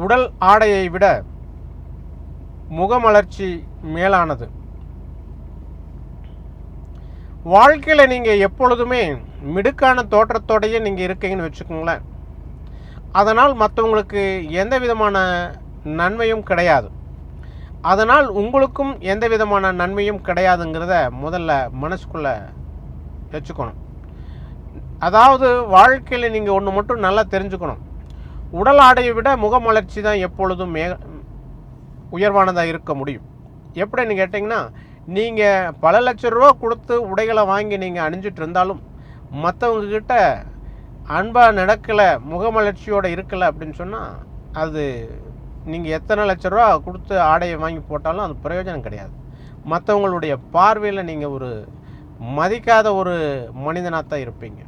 உடல் ஆடையை விட முகமலர்ச்சி மேலானது. வாழ்க்கையில் நீங்கள் எப்பொழுதுமே மிடுக்கான தோற்றத்தோடையே நீங்கள் இருக்கீங்கன்னு வச்சுக்கோங்களேன். அதனால் மற்றவங்களுக்கு எந்த விதமான நன்மையும் கிடையாது. அதனால் உங்களுக்கும் எந்த விதமான நன்மையும் கிடையாதுங்கிறத முதல்ல மனசுக்குள்ளே வச்சுக்கணும். அதாவது வாழ்க்கையில் நீங்கள் ஒன்று மட்டும் நல்லா தெரிஞ்சுக்கணும். உடல் ஆடையை விட முகமலர்ச்சி தான் எப்பொழுதும் மே உயர்வானதாக இருக்க முடியும். எப்படின்னு கேட்டிங்கன்னா நீங்கள் பல லட்ச ரூபா கொடுத்து உடைகளை வாங்கி நீங்கள் அணிஞ்சிட்டு இருந்தாலும் மற்றவங்கக்கிட்ட அன்பாக நடக்கலை முகமலர்ச்சியோடு இருக்கலை அப்படின்னு சொன்னால் அது நீங்கள் எத்தனை லட்ச ரூபா கொடுத்து ஆடையை வாங்கி போட்டாலும் அது பிரயோஜனம் கிடையாது. மற்றவங்களுடைய பார்வையில் நீங்கள் ஒரு மதிக்காத ஒரு மனிதனாக தான் இருப்பீங்க.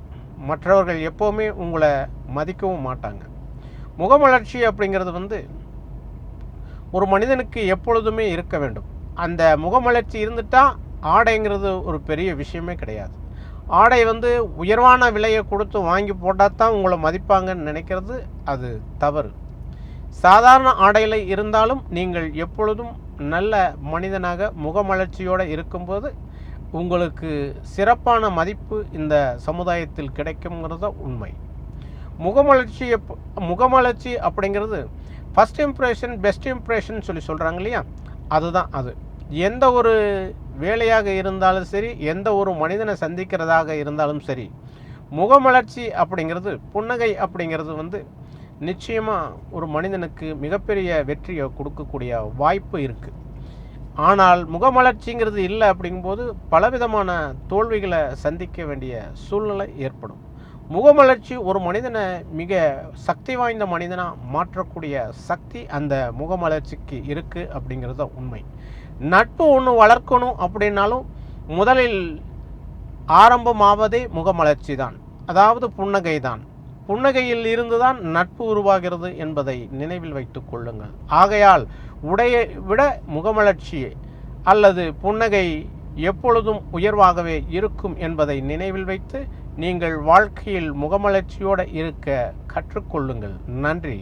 மற்றவர்கள் எப்போவுமே உங்களை மதிக்கவும் மாட்டாங்க. முகமலர்ச்சி அப்படிங்கிறது வந்து ஒரு மனிதனுக்கு எப்பொழுதுமே இருக்க வேண்டும். அந்த முகமலர்ச்சி இருந்துட்டால் ஆடைங்கிறது ஒரு பெரிய விஷயமே கிடையாது. ஆடை வந்து உயர்வான விலையை கொடுத்து வாங்கி போட்டால் தான் உங்களை மதிப்பாங்கன்னு நினைக்கிறது அது தவறு. சாதாரண ஆடையில் இருந்தாலும் நீங்கள் எப்பொழுதும் நல்ல மனிதனாக முகமலர்ச்சியோடு இருக்கும்போது உங்களுக்கு சிறப்பான மதிப்பு இந்த சமுதாயத்தில் கிடைக்குங்கிறத உண்மை. முகமலர்ச்சி முகமலர்ச்சி அப்படிங்கிறது ஃபஸ்ட் இம்ப்ரெஷன் பெஸ்ட் இம்ப்ரெஷன் சொல்லி சொல்கிறாங்க இல்லையா? அதுதான் அது. எந்த ஒரு வேலையாக இருந்தாலும் சரி எந்த ஒரு மனிதனை சந்திக்கிறதாக இருந்தாலும் சரி முகமலர்ச்சி அப்படிங்கிறது புன்னகை அப்படிங்கிறது வந்து நிச்சயமாக ஒரு மனிதனுக்கு மிகப்பெரிய வெற்றியை கொடுக்கக்கூடிய வாய்ப்பு இருக்குது ஆனால் முகமலர்ச்சிங்கிறது இல்லை அப்படிங்கும்போது பலவிதமான தோல்விகளை சந்திக்க வேண்டிய சூழ்நிலை ஏற்படும். முகமலர்ச்சி ஒரு மனிதனை மிக சக்தி வாய்ந்த மனிதனாக மாற்றக்கூடிய சக்தி அந்த முகமலர்ச்சிக்கு இருக்குது அப்படிங்கிறது உண்மை. நட்பு ஒன்று வளர்க்கணும் அப்படின்னாலும் முதலில் ஆரம்பமாவதே முகமலர்ச்சி தான். அதாவது புன்னகை தான். புன்னகையில் இருந்து தான் நட்பு உருவாகிறது என்பதை நினைவில் வைத்துக் கொள்ளுங்கள். ஆகையால் உடையை விட முகமலர்ச்சி அல்லது புன்னகை எப்பொழுதும் உயர்வாகவே இருக்கும் என்பதை நினைவில் வைத்து நீங்கள் வாழ்க்கையில் முகமலர்ச்சியோடு இருக்க கற்றுக்கொள்ளுங்கள். நன்றி.